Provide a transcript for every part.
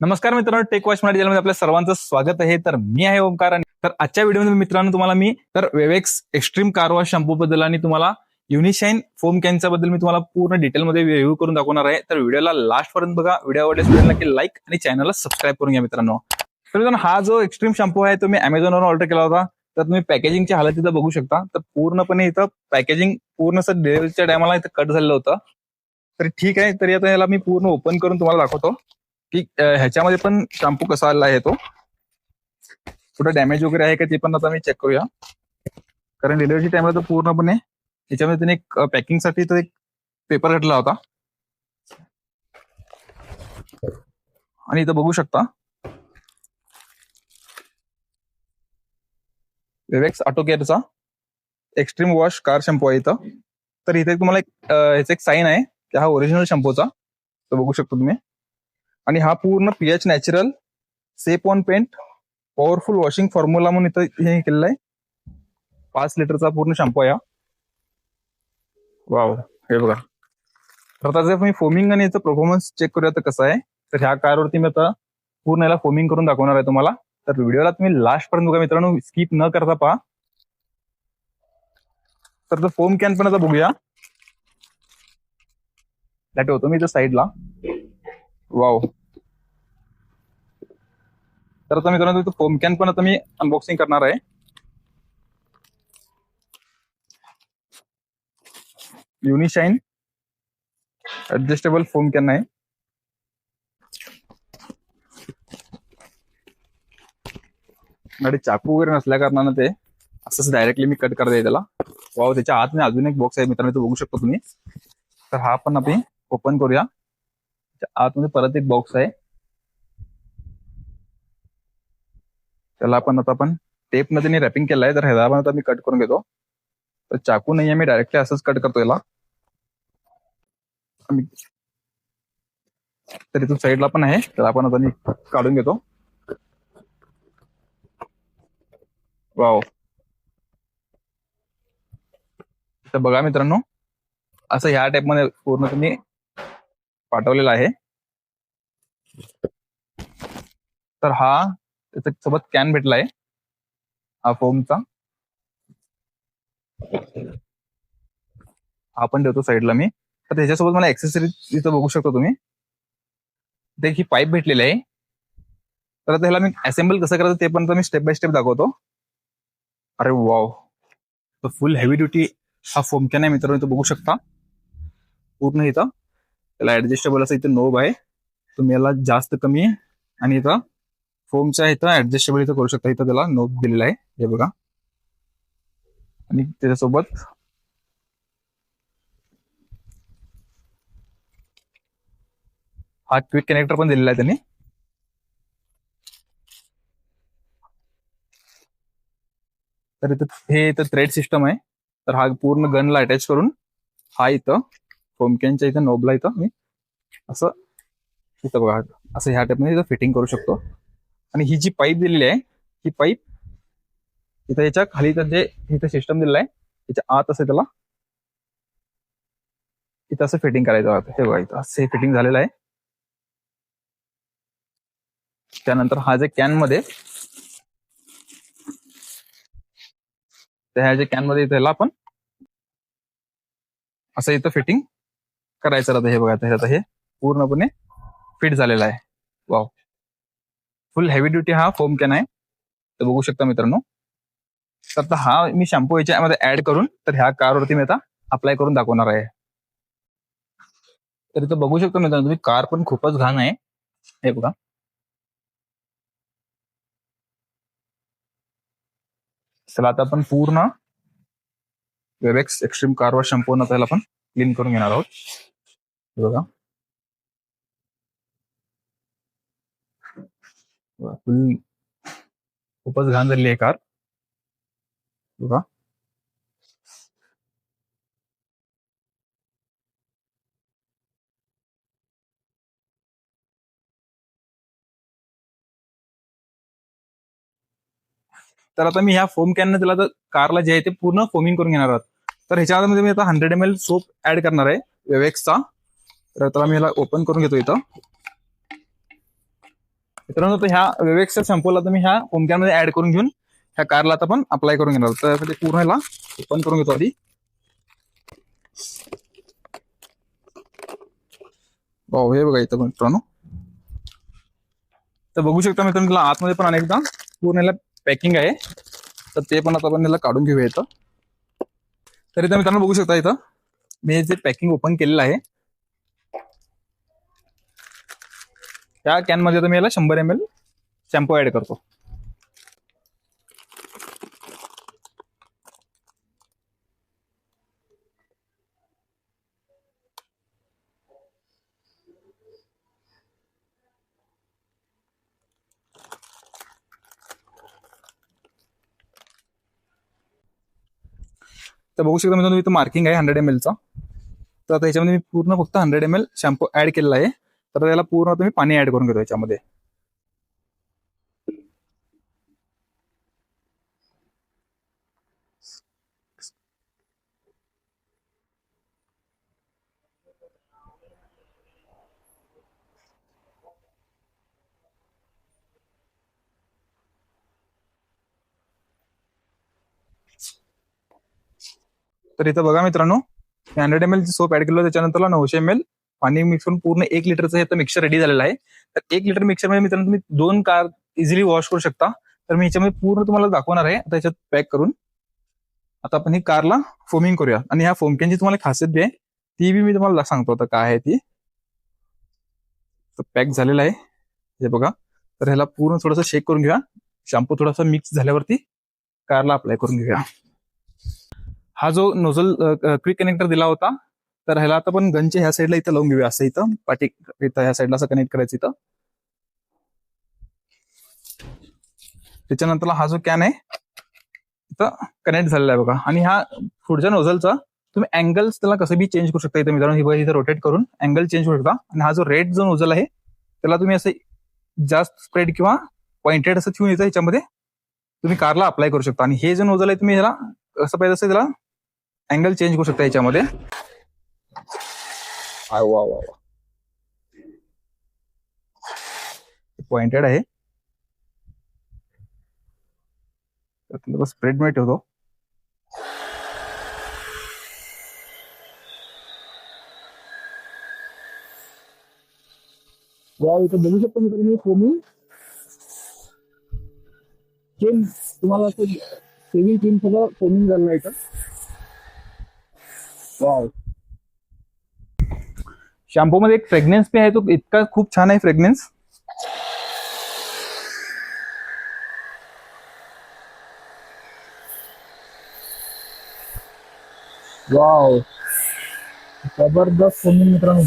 नमस्कार मित्रांनो take watch Marathi चॅनलमध्ये आपल्या सर्वांचं स्वागत आहे. तर मी आहे ओमकार आणि तर आजच्या व्हिडिओमध्ये मित्रांनो तुम्हाला मी तर Wavex extreme car wash shampoo बद्दल आणि तुम्हाला युनिशाईन फोम कॅनच्या बद्दल मी तुम्हाला पूर्ण डिटेलमध्ये रिव्ह्यू करून दाखवणार आहे. तर व्हिडिओला लास्ट पर्यंत बघा. व्हिडिओ आवडल्यास व्हिडिओला नक्की लाईक आणि चॅनलला सबस्क्राईब करून घ्या मित्रांनो. तर मित्रांनो हा जो एक्स्ट्रीम शॅम्पू आहे तो मी अमेझॉनवर ऑर्डर केला होता. तर तुम्ही पॅकेजिंगच्या हालत इथं बघू शकता. तर पूर्णपणे इथं पॅकेजिंग पूर्ण असं डिलिव्हरीच्या टायमाला इथं कट झालेलं होतं. तर ठीक आहे तरी आता याला मी पूर्ण ओपन करून तुम्हाला दाखवतो. की ह्याच्यामध्ये पण शॅम्पू कसा आलेला आहे तो? कुठं डॅमेज वगैरे आहे का ते पण आता मी चेक करूया. कारण डिलिव्हरी टाइमला तर पूर्णपणे त्याच्यामध्ये त्याने एक पॅकिंगसाठी तर एक पेपर घातला होता. आणि इथं बघू शकता. विवेक्स ऑटो केअरचा एक्स्ट्रीम वॉश कार शॅम्पू आहे इथं. तर इथे तुम्हाला एक ह्याचं एक साईन आहे की हा ओरिजिनल शॅम्पूचा तो बघू शकता तुम्ही. आणि हा पूर्ण pH natural safe on paint powerful washing formula म्हणून इथं हे केलेलं आहे. पाच लिटरचा पूर्ण शॅम्पू आहे वाव हे बघा. तर आता जर मी फोमिंग आणि याचं परफॉर्मन्स चेक करूया तर कसं आहे? तर ह्या कारवरती मी आता पूर्ण याला फोमिंग करून दाखवणार आहे तुम्हाला. तर व्हिडिओला तुम्ही लास्ट पर्यंत बघा मित्रांनो स्किप न करता पहा. तर फोम कॅन पण आता बघूया. त्या मी इथं साईडला वाव. तर आता मित्रांनो इथं फोम कॅन पण आता मी अनबॉक्सिंग करणार आहे. युनिशाईन ऍडजस्टेबल फोम कॅन आहे. गाडी चाकू वगैरे नसल्या कारणानं ते असंच डायरेक्टली मी कट करता येईल त्याला. वाव त्याच्या आतमध्ये अजून एक बॉक्स आहे मित्रांनो तो बघू शकतो तुम्ही. तर हा पण आपण ओपन करूया. आतमध्ये परत एक बॉक्स आहे. त्याला आपण आता आपण टेपमध्ये रॅपिंग केलं आहे तर ह्याला आता मी कट करून घेतो. तर चाकू नाहीये मी डायरेक्टली असंच कट करतो याला. तर इथून साईडला पण आहे. त्याला आपण आता मी काढून घेतो. वाव तर बघा मित्रांनो असं ह्या टाइपमध्ये पूर्ण तुम्ही पाठवलेलं आहे. तर हा त्याच्या सोबत कॅन भेटलाय. हा फोमचा हा पण ठेवतो साईडला मी. तर त्याच्यासोबत मला एक्सेसरी इथं बघू शकतो तुम्ही. ते ही पाईप भेटलेली आहे. तर आता ह्याला मी असेंबल कसं करायचं ते पण मी स्टेप बाय स्टेप दाखवतो. अरे वाव तर फुल हेवी ड्युटी हा फोम आहे मित्रांनो इथं बघू शकता. पूर्ण इथं. त्याला ऍडजस्टेबल असं इथं नोब आहे. तुम्ही याला जास्त कमी आणि इथं फोमच्या इथं ऍडजस्टेबल इथं करू शकता. इथं त्याला नोब दिलेला आहे. हे बघा. आणि त्याच्यासोबत हा क्विक कनेक्टर पण दिलेला आहे त्यांनी. तर इथं हे इथं थ्रेड सिस्टम आहे. तर हा पूर्ण गनला अटॅच करून हा इथं फोमकॅनच्या इथं नोबला इथं मी असं इथं बघा असं ह्या टाईपमध्ये इथं फिटिंग करू शकतो. आणि ही जी पाईप दिलेली आहे ही पाईप इथं याच्या खाली जे इथं सिस्टम दिलेला आहे त्याच्या आत असं त्याला इथं असं फिटिंग करायचं होतं हे बघा इथं असं फिटिंग झालेलं आहे. त्यानंतर हा जे कॅनमध्ये त्या ह्या जे कॅनमध्ये त्याला आपण असं इथं फिटिंग करायचं राहतं. हे बघा हे पूर्णपणे फिट झालेला आहे. वाव फुल हेवी ड्युटी हा फोम कॅन आहे. तर बघू शकता मित्रांनो. तर आता हा मी शॅम्पू याच्यामध्ये ऍड करून तर ह्या कारवरती मी आता अप्लाय करून दाखवणार आहे. तर इथं बघू शकता मित्रांनो तुम्ही कार पण खूपच घाण आहे. हे बघा. चला आता आपण पूर्ण वेबेक्स एक्स्ट्रीम कारवर वॉश शॅम्पू न त्याला आपण क्लीन करून घेणार आहोत. बघा. फुल खूपच घाण झालेली आहे कार. बघा. तर आता मी ह्या फोम कॅन त्याला आता कारला जे आहे ते पूर्ण फोमिंग करून घेणार आहोत. तर ह्याच्यामध्ये मी आता hundred M L soap add करणार आहे वेवेक्सचा तर त्याला मी ह्याला ओपन करून घेतो इथं. मित्रांनो तर ह्या वेवेक्सच्या सॅम्पलला तुम्ही ह्या मध्ये ऍड करून घेऊन ह्या कारला आता पण अप्लाय करून घेणार तर ते पूर्ण ह्याला ओपन करून घेतो आधी. भाऊ हे बघा इथं मित्रांनो. तर बघू शकता मित्रांनो त्याला आतमध्ये पण अनेकदा पूर्ण याला पॅकिंग आहे. तर ते पण आता आपण याला काढून घेऊया इथं. तर इथं मित्रांनो बघू शकता इथं मी जे पॅकिंग ओपन केलेलं आहे त्या कॅनमध्ये याला शंभर एम एल शॅम्पू ऍड करतो. तर बघू शकता मित्रांनो इथं मार्किंग आहे हंड्रेड एम एलचा तर आता याच्यामध्ये मी पूर्ण फक्त hundred M L shampoo add केलेला आहे. तर त्याला पूर्ण तुम्ही पाणी ऍड करून घेतो याच्यामध्ये. तर इथं बघा मित्रांनो hundred M L soap add केलं त्याच्यानंतर नऊशे एम एल पाणी मिक्स करून पूर्ण एक लिटरचं हे मिक्सर रेडी झालेलं आहे. तर एक लिटर मिक्सरमध्ये मित्रांनो तुम्ही दोन कार इझिली वॉश करू शकता. तर मी ह्याच्यामध्ये पूर्ण तुम्हाला दाखवणार आहे. आता ह्याच्यात पॅक करून आता आपण ही कारला फोमिंग करूया. आणि ह्या फोमक्यांची तुम्हाला खासियत बी आहे ती बी मी तुम्हाला सांगतो आता काय आहे ती. पॅक झालेला आहे. हे बघा. तर ह्याला पूर्ण थोडंसं शेक करून घेऊया. शॅम्पू थोडासा मिक्स झाल्यावरती कारला अप्लाय करून घेऊया. हा जो नोझल क्विक कनेक्टर दिला होता तर ह्याला आता पण गनच्या ह्या साईडला इथं लावून घेऊया असं इथं. पाठी इथं ह्या साईडला असं कनेक्ट करायचं इथं. त्याच्यानंतर हा जो कॅन आहे इथं कनेक्ट झालेला आहे बघा. आणि हा पुढच्या नोझलचा तुम्ही अँगल्स त्याला कसं बी चेंज करू शकता इथं मित्रांनो इथं रोटेट करून अँगल चेंज करू शकता. आणि हा जो रेड जो नोझल आहे त्याला तुम्ही असं जास्त स्प्रेड किंवा पॉइंटेड असं ठेवून येतं ह्याच्यामध्ये तुम्ही कारला अप्लाय करू शकता. आणि हे जे नोझल आहे तुम्ही ह्याला कसं पाहिजे असं त्याला अँगल चेंज करू शकता याच्यामध्ये आय वा वा वा. पॉइंटेड आहे. स्प्रेड मी ठेवतो. वा इथं बघू शकतो मित्रांनो फोमिंग चेन तुम्हाला असं सेव्हिंग चेन सगळं फोमिंग झालं आहे का वाव शॅम्पू मध्ये एक फ्रेग्नेन्स बी आहे तो इतका खूप छान आहे फ्रेग्नेन्स वाव ज़बरदस्त मित्रांनो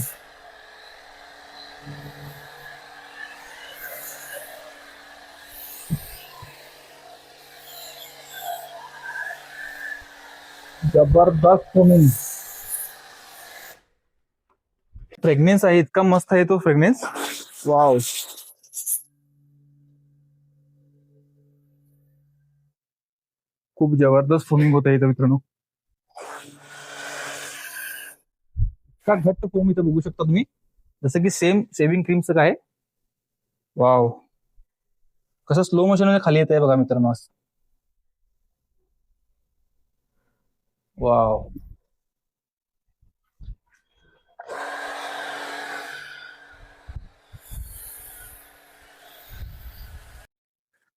ज़बरदस्त फ्रेग्नेन्स आहे इतका मस्त आहे तो फ्रेग्नेन्स वाव खूप जबरदस्त फोमिंग होत आहे इथं मित्रांनो. का घट्ट फोम इथं बघू शकता तुम्ही? जसं की सेम सेव्हिंग क्रीमचं काय? वाव कसं स्लो मोशनमध्ये खाली येत आहे बघा मित्रांनो वाव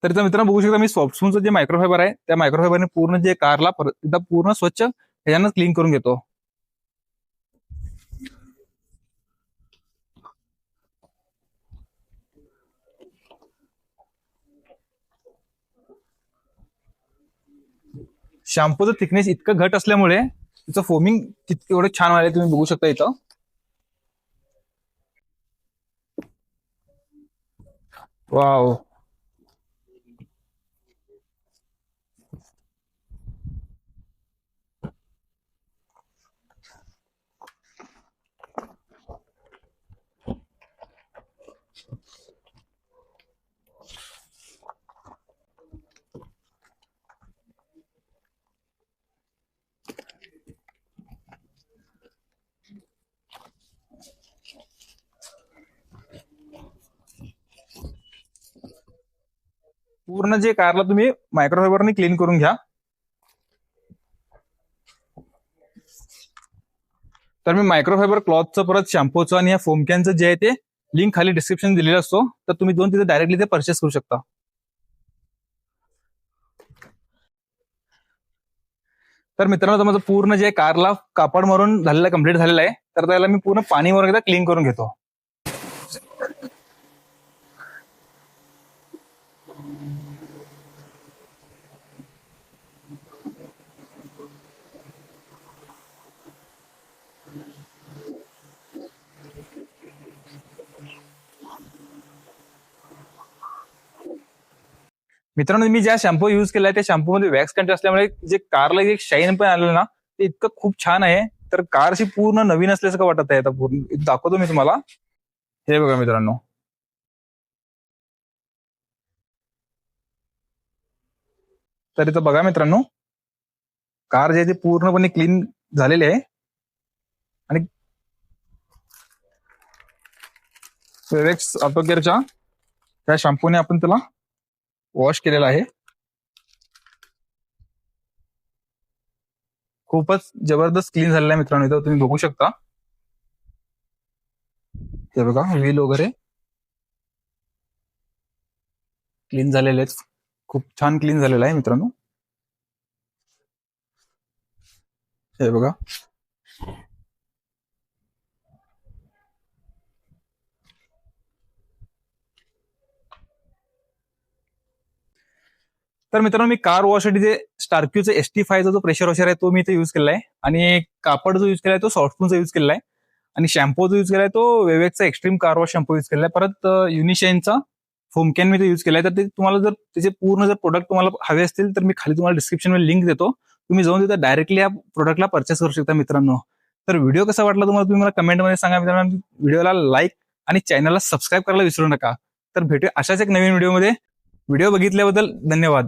तर इथं मित्रांनो बघू शकता मी सॉफ्टस्पूनचं जे मायक्रोफायबर आहे त्या मायक्रोफायबरने पूर्ण जे कारला एकदा पूर्ण स्वच्छ ह्याच्यानं क्लीन करून घेतो. शॅम्पूचं थिकनेस इतकं घट असल्यामुळे तिचं फोमिंग तितकं एवढं छान व्हायला तुम्ही बघू शकता इथं. वाव पूर्ण जे कारला तुम्ही मायक्रोफायबरने क्लीन करून घ्या. तर मी मायक्रोफायबर क्लॉथचं परत शॅम्पूचं आणि या फोमक्यांचं जे आहे ते लिंक खाली डिस्क्रिप्शन दिलेला असतो तर तुम्ही दोन तिथे डायरेक्टली ते परचेस करू शकता. तर मित्रांनो माझं पूर्ण जे कारला कापड मारून झालेलं कंप्लीट झालेलं आहे तर त्याला मी पूर्ण पाणी वगैरे एकदा क्लीन करून घेतो. मित्रांनो मी ज्या शॅम्पू युज केलाय त्या शॅम्पू मध्ये वॅक्स कंटेंट असल्यामुळे जे कारला एक शाईन पण आलेलं ना ते इतकं खूप छान आहे. तर कारशी पूर्ण नवीन असल्यासारखं वाटत आहे आता पूर्ण. दाखवतो मी तुम्हाला. हे बघा मित्रांनो. तर इथं बघा मित्रांनो. कार जे आहे ते पूर्णपणे क्लीन झालेली आहे. आणि वेवेक्स ऑटोकेअरच्या त्या शॅम्पूने आपण त्याला वॉश केलेला आहे. खूपच जबरदस्त क्लीन झालेला आहे मित्रांनो इथं तुम्ही बघू शकता. हे बघा व्हील वगैरे. क्लीन झालेले आहेत. खूप छान क्लीन झालेलं आहे मित्रांनो. हे बघा. तर मित्रांनो मी कार वॉशसाठी जे स्टार्क्यूचा एस टी फायचा जो प्रेशर वॉशर आहे तो मी इथे युज केला आहे आणि कापड जो युज आहे तो सॉफ्टपूनचा युज केलेला आहे आणि शॅम्पू जो युज आहे तो वेवेकचा extreme car wash shampoo use आहे परत युनिशाईनचा फोमकॅन मी ते युज केलाय. तर ते तुम्हाला जर त्याचे पूर्ण जर प्रोडक्ट तुम्हाला हवे असतील तर मी खाली तुम्हाला डिस्क्रिप्शनमध्ये लिंक देतो. तुम्ही जाऊन तिथे डायरेक्टली या प्रोडक्टला परचेस करू शकता मित्रांनो. तर व्हिडिओ कसा वाटला तुम्हाला तुम्ही मला कमेंटमध्ये सांगा मित्रांनो. व्हिडिओला लाईक आणि चॅनलला सबस्क्राईब करायला विसरू नका. तर भेटूया अशाच एक नवीन व्हिडिओमध्ये व्हिडिओ बघितल्याबद्दल धन्यवाद.